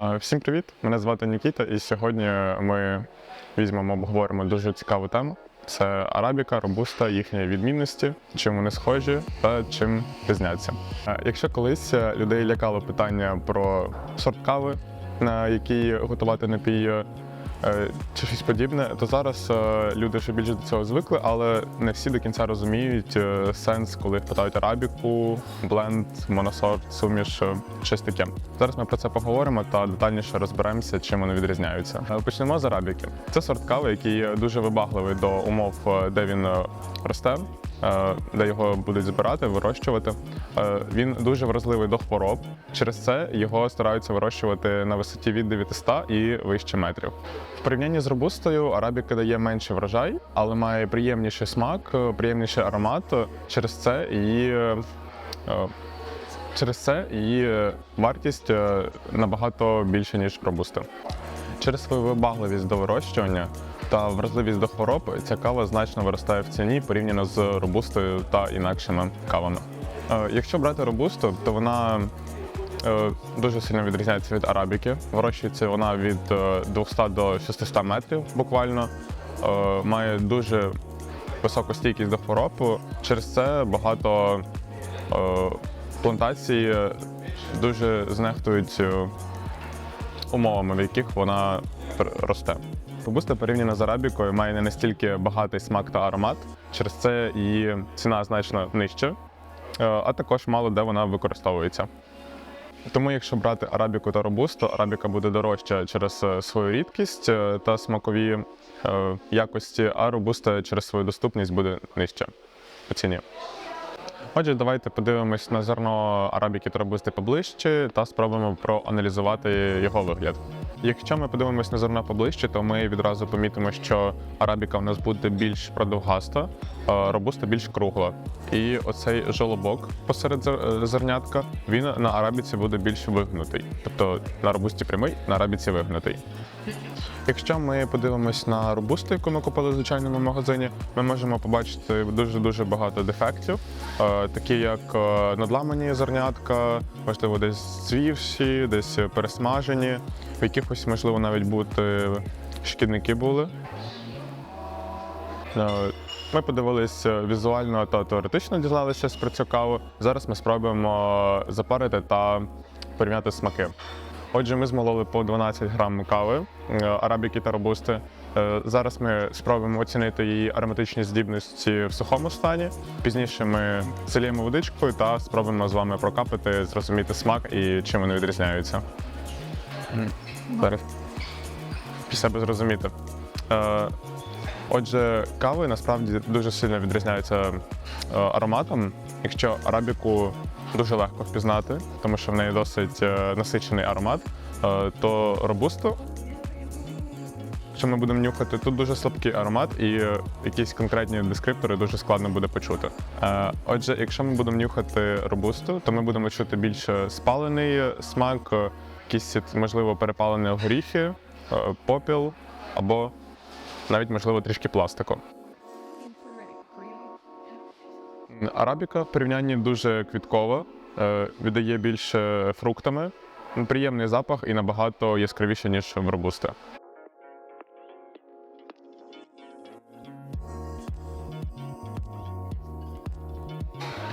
Всім привіт! Мене звати Нікіта, і сьогодні ми візьмемо обговоримо дуже цікаву тему. Це арабіка, робуста, їхні відмінності, чим вони схожі та чим різняться. Якщо колись е, людей лякало питання про сорт кави, на якій готувати напій чи щось подібне, то зараз е, люди вже більше до цього звикли, але не всі до кінця розуміють е, сенс, коли питають арабіку, бленд, моносорт, суміш, е, щось таке. Зараз ми про це поговоримо та детальніше розберемося, чим вони відрізняються. Е, Почнемо з арабіки. Це сорт кави, який дуже вибагливий до умов, е, де він е, росте. Е, Де його будуть збирати, вирощувати. Е, Він дуже вразливий до хвороб. Через це його стараються вирощувати на висоті від 900 і вище метрів. В порівнянні з робустою арабіка дає менший врожай, але має приємніший смак, е, приємніший аромат. Через це її через це її вартість набагато більше ніж робуста. Через свою вибагливість до вирощування та вразливість до хвороб ця кава значно виростає в ціні порівняно з робустою та інакшими кавами. Е, Якщо брати робусту, то вона е, дуже сильно відрізняється від арабіки. Вирощується вона від е, 200 до 600 метрів буквально. Е, Має дуже високу стійкість до хвороб. Через це багато е, плантацій е, дуже знехтують е, умовами, в яких вона росте. Робуста порівняно з арабікою має не настільки багатий смак та аромат, через це її ціна значно нижча, е, а також мало де вона використовується. Тому, якщо брати арабіку та робусту, арабіка буде дорожча через е, свою рідкість е, та смакові якості, а робуста через свою доступність буде нижча по ціні. Отже, давайте подивимось на зерно арабіки та робусти поближче та спробуємо проаналізувати його вигляд. Якщо ми подивимось на зерно поближче, то ми відразу помітимо, що арабіка в нас буде більш продовгаста, робуста більш кругла. І оцей жолобок посеред е, зернятка він на арабіці буде більш вигнутий. Тобто на робусті прямий, на арабіці вигнутий. Якщо ми подивимось на робусту, яку ми купили в звичайному магазині, ми можемо побачити дуже-дуже багато дефектів, е, такі як е, надламані зернятка, можливо, десь звівші, десь пересмажені, якихось, можливо, навіть бути шкідники були. Ми подивилися візуально та теоретично дізналися про цю каву. Зараз ми спробуємо запарити та порівняти смаки. Отже, ми змололи по 12 грам кави е, арабіки та робусти. Е, Зараз ми спробуємо оцінити її ароматичні здібності в сухому стані. Пізніше ми заліємо водичкою та спробуємо з вами прокапати, зрозуміти смак і чим вони відрізняються. Зараз під себе зрозуміти. Е, Отже, кави насправді дуже сильно відрізняються е, ароматом. Якщо арабіку дуже легко впізнати, тому що в неї досить е, насичений аромат, то робусту, якщо ми будемо нюхати, тут дуже слабкий аромат і якісь конкретні дескриптори дуже складно буде почути. Отже, якщо ми будемо нюхати робусту, то ми будемо чути більше спалений смак, якісь, можливо, перепалені горіхи, е, попіл або навіть, можливо, трішки пластику. Арабіка в порівнянні дуже квіткова, е, віддає більше фруктами, приємний запах і набагато яскравіше, ніж в робусте.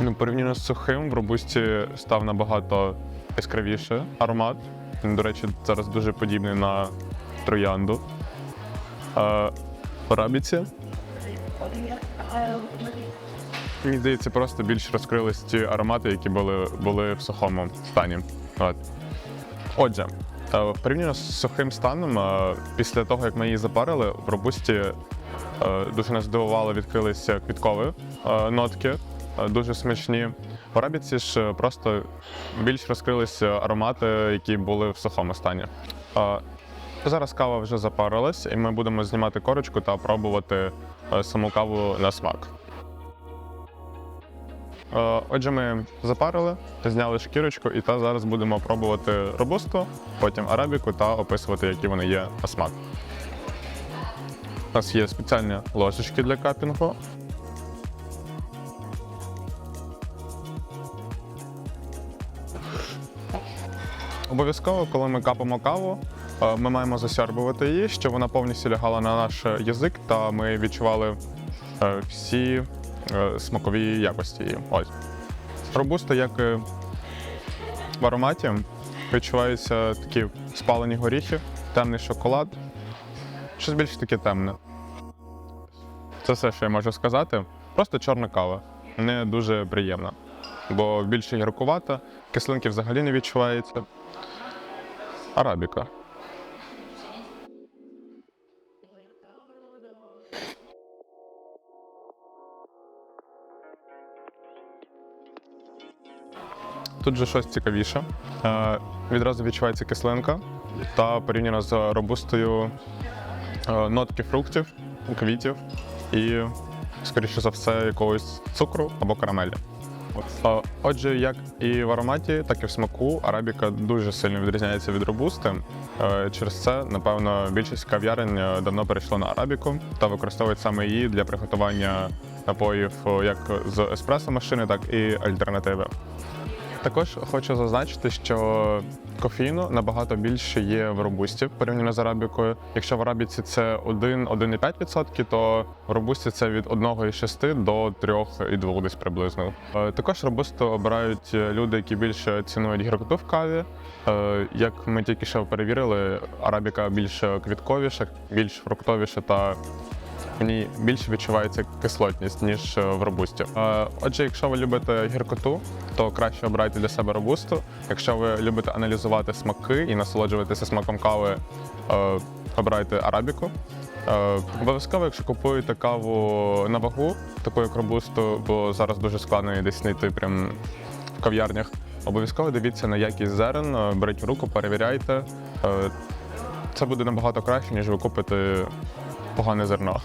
Ну, порівняно з сухим, в робусті став набагато яскравіше аромат. Він, до речі, зараз дуже подібний на троянду. Арабіці Мені здається, просто більш розкрились ті аромати, які були, були в сухому стані. От. Отже, е, порівняно з сухим станом, е, після того, як ми її запарили, в робусті е, дуже нас здивувало, відкрилися квіткові нотки, дуже смачні. В арабіці ж е, просто більш розкрилися аромати, які були в сухому стані. Е, Зараз кава вже запарилась, і ми будемо знімати корочку та пробувати е, саму каву на смак. Е, Отже, ми запарили, зняли шкірочку, і та зараз будемо пробувати робусту, потім арабіку та описувати, які вони є на смак. У нас є спеціальні ложечки для капінгу. Обов'язково, коли ми капимо каву, е, ми маємо засярбувати її, щоб вона повністю лягала на наш язик, та ми відчували е, всі е, смакові якості її. Ось. Робуста, як в ароматі, відчуваються такі спалені горіхи, темний шоколад, щось більш таке темне. Це все, що я можу сказати. Просто чорна кава. Не дуже приємна. Бо більше гіркувата, кислинки взагалі не відчувається. Арабіка. Тут же щось цікавіше. Е, відразу відчувається кислинка та порівняно з робустою е, нотки фруктів, квітів і, скоріше за все, якогось цукру або карамелі. Отже, як і в ароматі, так і в смаку арабіка дуже сильно відрізняється від робусти. Е, Через це, напевно, більшість кав'ярень е, давно перейшла на арабіку та використовують саме її для приготування напоїв е, як з еспресо-машини, так і альтернативи. Також хочу зазначити, що кофеїну набагато більше є в робусті порівняно з арабікою. Якщо в арабіці це 1-1,5%, то в робусті це від 1,6 до 3,2 десь приблизно. Е, Також робусту обирають люди, які більше цінують гіркоту в каві. Е, Як ми тільки що перевірили, арабіка більш квітковіша, більш фруктовіша та ній більше відчувається кислотність, ніж е, в робусті. Е, Отже, якщо ви любите гіркоту, то краще обирайте для себе робусту. Якщо ви любите аналізувати смаки і насолоджуватися смаком кави, е, обирайте арабіку. Обов'язково, якщо купуєте каву на вагу, таку як робусту, бо зараз дуже складно її десь знайти прям в кав'ярнях. Обов'язково дивіться на якість зерен, беріть в руку, перевіряйте. Це буде набагато краще, ніж ви купите погане зерно.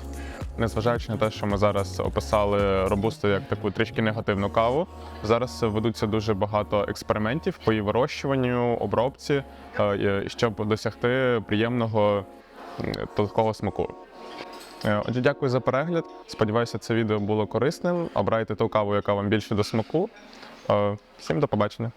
Незважаючи на те, що ми зараз описали робусту як таку трішки негативну каву, зараз ведуться дуже багато експериментів по її вирощуванню, обробці, е, щоб досягти приємного такого смаку. Е, Отже, дякую за перегляд. Сподіваюся, це відео було корисним. Обирайте ту каву, яка вам більше до смаку. Е, Всім до побачення.